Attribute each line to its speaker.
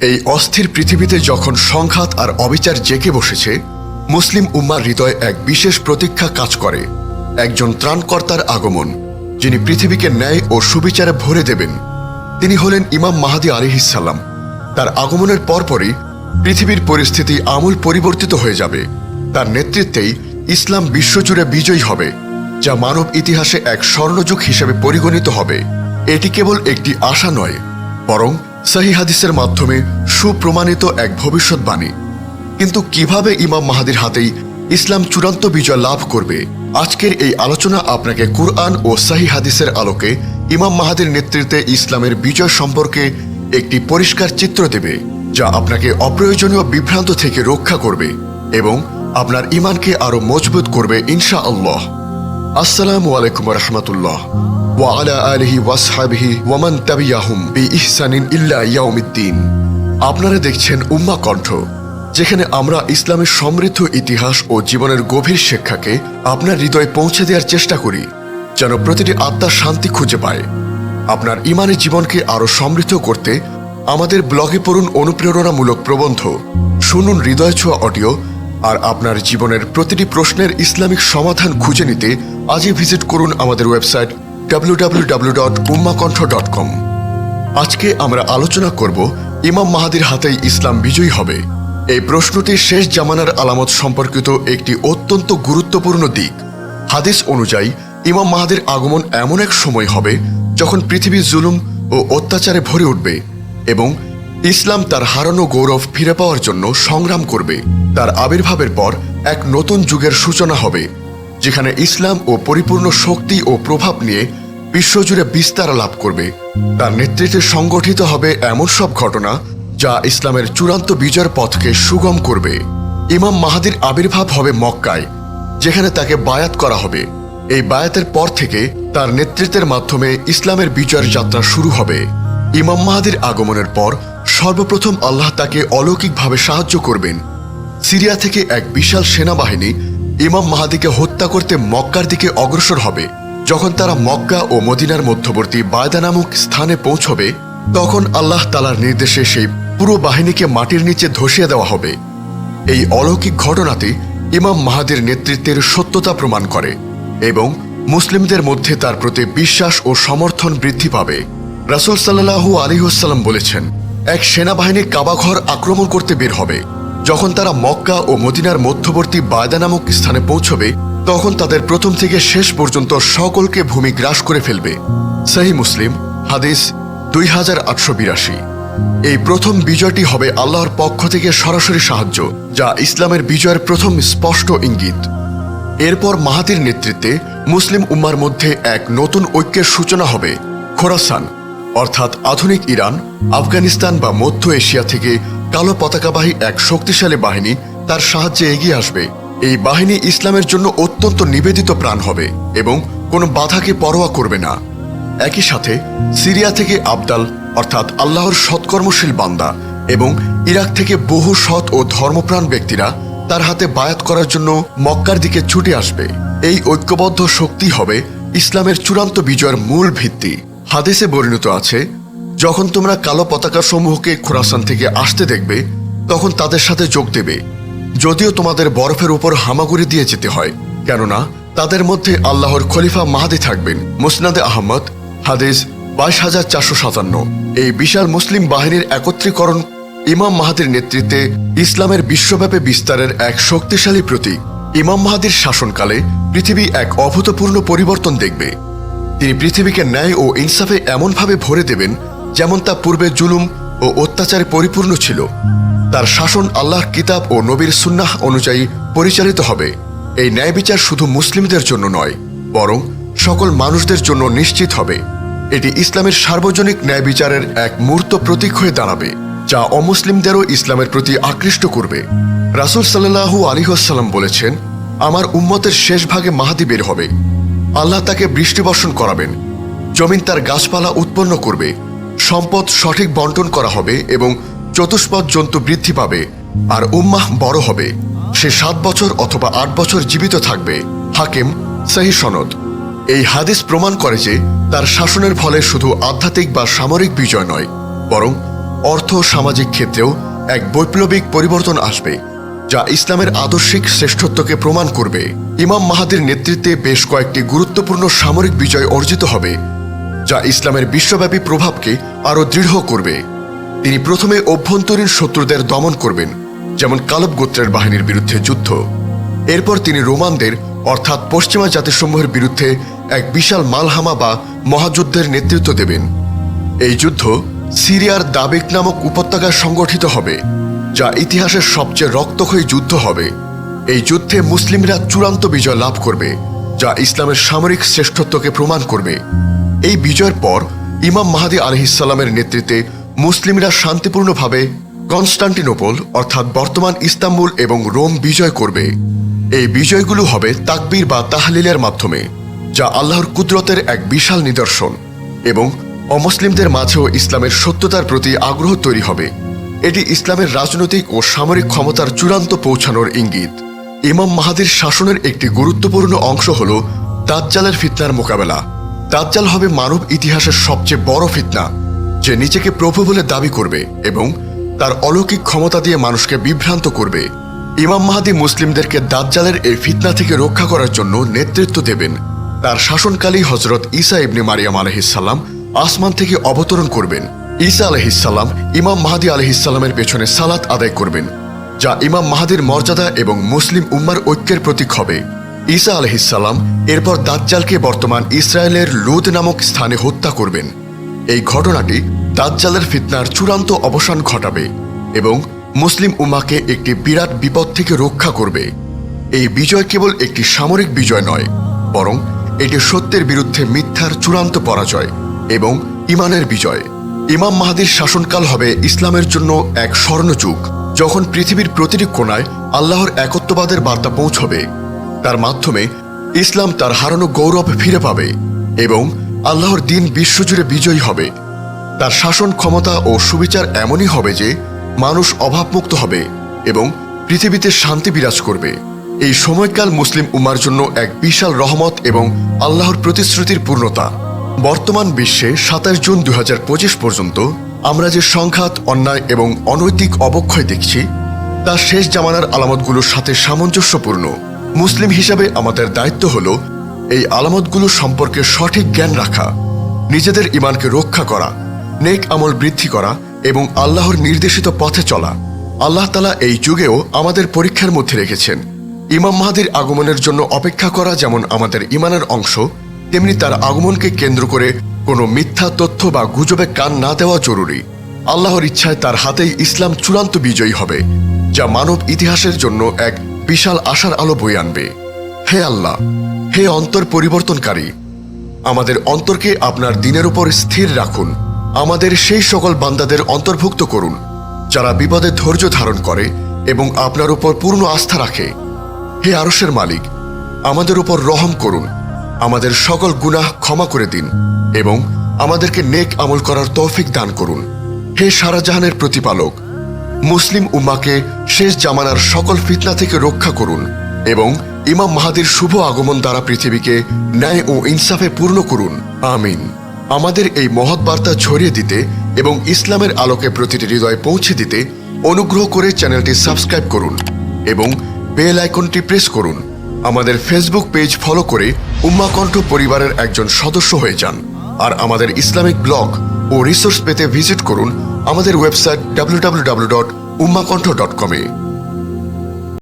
Speaker 1: এই অস্থির পৃথিবীতে যখন সংঘাত আর অবিচার জেকে বসেছে, মুসলিম উম্মার হৃদয়ে এক বিশেষ প্রতীক্ষা কাজ করে। একজন ত্রাণকর্তার আগমন, যিনি পৃথিবীকে ন্যায় ও সুবিচারে ভরে দেবেন। তিনি হলেন ইমাম মাহাদি আলিহিসাল্লাম তার আগমনের পরপরই পৃথিবীর পরিস্থিতি আমূল পরিবর্তিত হয়ে যাবে। তার নেতৃত্বেই ইসলাম বিশ্বজুড়ে বিজয়ী হবে, যা মানব ইতিহাসে এক স্বর্ণযুগ হিসেবে পরিগণিত হবে। এটি কেবল একটি আশা নয়, বরং সহি হাদিসের মাধ্যমে সুপ্রমাণিত এক ভবিষ্যৎবাণী। কিন্তু কীভাবে ইমাম মাহাদির হাতেই ইসলাম চূড়ান্ত বিজয় লাভ করবে? আজকের এই আলোচনা আপনাকে কুরআন ও সাহি হাদিসের আলোকে ইমাম মাহাদির নেতৃত্বে ইসলামের বিজয় সম্পর্কে একটি পরিষ্কার চিত্র দেবে, যা আপনাকে অপ্রয়োজনীয় বিভ্রান্ত থেকে রক্ষা করবে এবং আপনার ইমানকে আরও মজবুত করবে ইনশা আল্লাহ আসসালামু আলাইকুম রহমতুল্লাহ। ওয়ালা আলহি ওয়ামান তাবিয়াহুম বি ইহসানিন ইল্লা ইয়াউমিদ্দিন। আপনারা দেখছেন উম্মা কণ্ঠ, যেখানে আমরা ইসলামের সমৃদ্ধ ইতিহাস ও জীবনের গভীর শিক্ষাকে আপনার হৃদয়ে পৌঁছে দেওয়ার চেষ্টা করি, যেন প্রতিটি আত্মার শান্তি খুঁজে পায়। আপনার ইমানের জীবনকে আরও সমৃদ্ধ করতে আমাদের ব্লগে পড়ুন অনুপ্রেরণামূলক প্রবন্ধ, শুনুন হৃদয় ছোঁয়া অডিও, আর আপনার জীবনের প্রতিটি প্রশ্নের ইসলামিক সমাধান খুঁজে নিতে আজই ভিজিট করুন আমাদের ওয়েবসাইট www.ummakantha.com আজকে আমরা আলোচনা করব ইমাম মাহাদির হাতেই ইসলাম বিজয়ী হবে। এই প্রশ্নটি শেষ জামানার আলামত সম্পর্কিত একটি অত্যন্ত গুরুত্বপূর্ণ দিক। হাদিস অনুযায়ী, ইমাম মাহাদির আগমন এমন এক সময় হবে যখন পৃথিবী জুলুম ও অত্যাচারে ভরে উঠবে এবং ইসলাম তার হারানো গৌরব ফিরে পাওয়ার জন্য সংগ্রাম করবে। তার আবির্ভাবের পর এক নতুন যুগের সূচনা হবে। যেখানে ইসলাম ও পরিপূর্ণ শক্তি ও প্রভাব নিয়ে বিশ্বজুড়ে বিস্তার লাভ করবে। তার নেতৃত্বে সংগঠিত হবে এমন সব ঘটনা যা ইসলামের চূড়ান্ত বিজয়ের পথকে সুগম করবে। ইমাম মাহাদির আবির্ভাব হবে মক্কায়, যেখানে তাকে বায়াত করা হবে। এই বায়াতের পর থেকে তার নেতৃত্বের মাধ্যমে ইসলামের বিজয়ের যাত্রা শুরু হবে। ইমাম মাহাদির আগমনের পর সর্বপ্রথম আল্লাহ তাকে অলৌকিকভাবে সাহায্য করবেন। সিরিয়া থেকে এক বিশাল সেনাবাহিনী ইমাম মাহাদিকে হত্যা করতে মক্কার দিকে অগ্রসর হবে। যখন তারা মক্কা ও মদিনার মধ্যবর্তী বায়দা নামক স্থানে পৌঁছবে, তখন আল্লাহ তালার নির্দেশে সেই পুরো বাহিনীকে মাটির নিচে ধসিয়ে দেওয়া হবে। এই অলৌকিক ঘটনাটি ইমাম মাহাদির নেতৃত্বের সত্যতা প্রমাণ করে এবং মুসলিমদের মধ্যে তার প্রতি বিশ্বাস ও সমর্থন বৃদ্ধি পাবে। রাসুল সাল্লাহু আলিহাসাল্লাম বলেছেন, এক সেনাবাহিনী কাবাঘর আক্রমণ করতে বের হবে। যখন তারা মক্কা ও মদিনার মধ্যবর্তী বায়দা নামক স্থানে পৌঁছবে, তখন তাদের প্রথম থেকে শেষ পর্যন্ত সকলকে ভূমি গ্রাস করে ফেলবে। সাহি মুসলিম, হাদিস দুই হাজার আটশো বিরাশি। এই প্রথম বিজয়টি হবে আল্লাহর পক্ষ থেকে সরাসরি সাহায্য, যা ইসলামের বিজয়ের প্রথম স্পষ্ট ইঙ্গিত। এরপর মাহাতির নেতৃত্বে মুসলিম উম্মার মধ্যে এক নতুন ঐক্যের সূচনা হবে, খোরাসান, অর্থাৎ আধুনিক ইরান, আফগানিস্তান বা মধ্য এশিয়া থেকে কালো পতাকাবাহী এক শক্তিশালী বাহিনী তার সাহায্যে এগিয়ে আসবে। এই বাহিনী ইসলামের জন্য অত্যন্ত নিবেদিত প্রাণ হবে এবং কোনো বাধাকে পরোয়া করবে না। একই সাথে সিরিয়া থেকে আবদাল, অর্থাৎ আল্লাহর সৎকর্মশীল বান্দা এবং ইরাক থেকে বহু সৎ ও ধর্মপ্রাণ ব্যক্তিরা তার হাতে বায়াত করার জন্য মক্কার দিকে ছুটে আসবে। এই ঐক্যবদ্ধ শক্তি হবে ইসলামের চূড়ান্ত বিজয়ের মূল ভিত্তি। হাদেসে বর্ণিত আছে যখন তোমরা কালো পতাকা সমূহকে খোরাসান থেকে আসতে দেখবে, তখন তাদের সাথে যোগ দেবে। যদিও তোমাদের বরফের উপর হামাগুড়ি দিয়ে যেতে হয়, কেননা তাদের মধ্যে আল্লাহর খলিফা মাহাদি থাকবেন, মুসনাদে আহমদ, হাদিস বাইশ হাজার চারশো সাতান্ন। এই বিশাল মুসলিম বাহিনীর একত্রীকরণ ইমাম মাহাদির নেতৃত্বে ইসলামের বিশ্বব্যাপী বিস্তারের এক শক্তিশালী প্রতীক। ইমাম মাহাদির শাসনকালে পৃথিবী এক অভূতপূর্ণ পরিবর্তন দেখবে। তিনি পৃথিবীকে ন্যায় ও ইনসাফে এমনভাবে ভরে দেবেন যেমন তা পূর্বে জুলুম ও অত্যাচারে পরিপূর্ণ ছিল, তার শাসন আল্লাহর কিতাব ও নবীর সুন্নাহ অনুযায়ী পরিচালিত হবে। এই ন্যায় বিচার শুধু মুসলিমদের জন্য নয়, বরং সকল মানুষদের জন্য নিশ্চিত হবে। এটি ইসলামের সার্বজনিক ন্যায় বিচারের এক মূর্ত প্রতীক হয়ে দাঁড়াবে, যা অমুসলিমদেরও ইসলামের প্রতি আকৃষ্ট করবে। রাসুল সাল্লাহু আলিহাসাল্লাম বলেছেন, আমার উম্মতের শেষ ভাগে মাহাদি বের হবে। আল্লাহ তাকে বৃষ্টি বর্ষণ করাবেন। জমিন তার গাছপালা উৎপন্ন করবে। সম্পদ সঠিক বন্টন করা হবে এবং চতুষ্পদ জন্তু বৃদ্ধি পাবে, আর উম্মাহ বড় হবে। সে সাত বছর অথবা আট বছর জীবিত থাকবে। হাকিম, সাহি সনদ। এই হাদিস প্রমাণ করে যে তার শাসনের ফলে শুধু আধ্যাত্মিক বা সামরিক বিজয় নয়, বরং অর্থ সামাজিক ক্ষেত্রেও এক বৈপ্লবিক পরিবর্তন আসবে, যা ইসলামের আদর্শিক শ্রেষ্ঠত্বকে প্রমাণ করবে। ইমাম মাহাদির নেতৃত্বে বেশ কয়েকটি গুরুত্বপূর্ণ সামরিক বিজয় অর্জিত হবে। যা ইসলামের বিশ্বব্যাপী প্রভাবকে আরও দৃঢ় করবে। তিনি প্রথমে অভ্যন্তরীণ শত্রুদের দমন করবেন, যেমন কালব গোত্রের বাহিনীর বিরুদ্ধে যুদ্ধ। এরপর তিনি রোমানদের, অর্থাৎ পশ্চিমা জাতিসমূহের বিরুদ্ধে এক বিশাল মালহামা বা মহাযুদ্ধের নেতৃত্ব দেবেন। এই যুদ্ধ সিরিয়ার দাবেক নামক উপত্যকায় সংগঠিত হবে, যা ইতিহাসের সবচেয়ে রক্তক্ষয়ী যুদ্ধ হবে। এই যুদ্ধে মুসলিমরা চূড়ান্ত বিজয় লাভ করবে, যা ইসলামের সামরিক শ্রেষ্ঠত্বকে প্রমাণ করবে। এই বিজয়ের পর ইমাম মাহাদি আলহিসাল্লামের নেতৃত্বে মুসলিমরা শান্তিপূর্ণভাবে কনস্টান্টিনোপল, অর্থাৎ বর্তমান ইস্তাম্বুল এবং রোম বিজয় করবে। এই বিজয়গুলো হবে তাকবীর বা তাহলিলের মাধ্যমে, যা আল্লাহর কুদরতের এক বিশাল নিদর্শন এবং অমুসলিমদের মাঝেও ইসলামের সত্যতার প্রতি আগ্রহ তৈরি হবে। এটি ইসলামের রাজনৈতিক ও সামরিক ক্ষমতার চূড়ান্ত পৌঁছানোর ইঙ্গিত। ইমাম মাহাদির শাসনের একটি গুরুত্বপূর্ণ অংশ হল দাজ্জালের ফিতনার মোকাবেলা। দাজ্জাল হবে মানব ইতিহাসের সবচেয়ে বড় ফিতনা। যে নিজেকে প্রভু বলে দাবি করবে এবং তার অলৌকিক ক্ষমতা দিয়ে মানুষকে বিভ্রান্ত করবে। ইমাম মাহাদি মুসলিমদেরকে দাজ্জালের এই ফিতনা থেকে রক্ষা করার জন্য নেতৃত্ব দেবেন। তার শাসনকালেই হজরত ঈসা ইবনে মারিয়াম আলহিসাল্লাম আসমান থেকে অবতরণ করবেন। ঈসা আলহিসাল্লাম ইমাম মাহাদি আলহিসাল্লামের পেছনে সালাত আদায় করবেন, যা ইমাম মাহাদির মর্যাদা এবং মুসলিম উম্মার ঐক্যের প্রতীক হবে। ঈসা আলহিসাল্লাম এরপর দাজ্জালকে বর্তমান ইসরায়েলের লুদ নামক স্থানে হত্যা করবেন। এই ঘটনাটি দাজ্জালের ফিতনার চূড়ান্ত অবসান ঘটাবে এবং মুসলিম উম্মাকে একটি বিরাট বিপদ থেকে রক্ষা করবে। এই বিজয় কেবল একটি সামরিক বিজয় নয়, বরং এটি সত্যের বিরুদ্ধে মিথ্যার চূড়ান্ত পরাজয় এবং ইমানের বিজয়। ইমাম মাহাদির শাসনকাল হবে ইসলামের জন্য এক স্বর্ণযুগ, যখন পৃথিবীর প্রতিটি কোণায় আল্লাহর একত্ববাদের বার্তা পৌঁছবে। তার মাধ্যমে ইসলাম তার হারানো গৌরব ফিরে পাবে এবং আল্লাহর দিন বিশ্বজুড়ে বিজয়ী হবে। তার শাসন ক্ষমতা ও সুবিচার এমনই হবে যে মানুষ অভাবমুক্ত হবে এবং পৃথিবীতে শান্তি বিরাজ করবে। এই সময়কাল মুসলিম উমার জন্য এক বিশাল রহমত এবং আল্লাহর প্রতিশ্রুতির পূর্ণতা। বর্তমান বিশ্বে সাতাশ জুন দু হাজার পঁচিশ পর্যন্ত আমরা যে সংঘাত, অন্যায় এবং অনৈতিক অবক্ষয় দেখছি, তা শেষ জামানার আলামতগুলোর সাথে সামঞ্জস্যপূর্ণ। মুসলিম হিসাবে আমাদের দায়িত্ব হল এই আলামতগুলো সম্পর্কে সঠিক জ্ঞান রাখা, নিজেদের ইমানকে রক্ষা করা, নেক আমল বৃদ্ধি করা এবং আল্লাহর নির্দেশিত পথে চলা। আল্লাহ তালা এই যুগেও আমাদের পরীক্ষার মধ্যে রেখেছেন। ইমাম মাহাদির আগমনের জন্য অপেক্ষা করা যেমন আমাদের ইমানের অংশ, তেমনি তার আগমনকে কেন্দ্র করে কোনো মিথ্যা তথ্য বা গুজবে কান না দেওয়া জরুরি। আল্লাহর ইচ্ছায় তার হাতেই ইসলাম চূড়ান্ত বিজয়ী হবে, যা মানব ইতিহাসের জন্য এক বিশাল আশার আলো বই আনবে। হে আল্লাহ, হে অন্তর পরিবর্তনকারী, আমাদের অন্তরকে আপনার দিনের উপর স্থির রাখুন। আমাদের সেই সকল বান্দাদের অন্তর্ভুক্ত করুন, যারা বিপদে ধৈর্য ধারণ করে এবং আপনার উপর পূর্ণ আস্থা রাখে। হে আরসের মালিক, আমাদের উপর রহম করুন, আমাদের সকল গুনাহ ক্ষমা করে দিন এবং আমাদেরকে নেক আমল করার তৌফিক দান করুন। হে সারাজাহানের প্রতিপালক মুসলিম উম্মাকে শেষ জামানার সকল ফিতনা থেকে রক্ষা করুন এবং ইমাম মাহাদির শুভ আগমন দ্বারা পৃথিবীকে ন্যায় ও ইনসাফে পূর্ণ করুন। আমিন। আমাদের এই মহৎ বার্তা ছড়িয়ে দিতে এবং ইসলামের আলোকে প্রতিটি হৃদয়ে পৌঁছে দিতে অনুগ্রহ করে চ্যানেলটি সাবস্ক্রাইব করুন এবং বেল আইকনটি প্রেস করুন। আমাদের ফেসবুক পেজ ফলো করে উম্মাকণ্ঠ পরিবারের একজন সদস্য হয়ে যান। আর আমাদের ইসলামিক ব্লগ ও রিসোর্স পেতে ভিজিট করুন আমাদের website W W W dot Ummahkantha dot কমে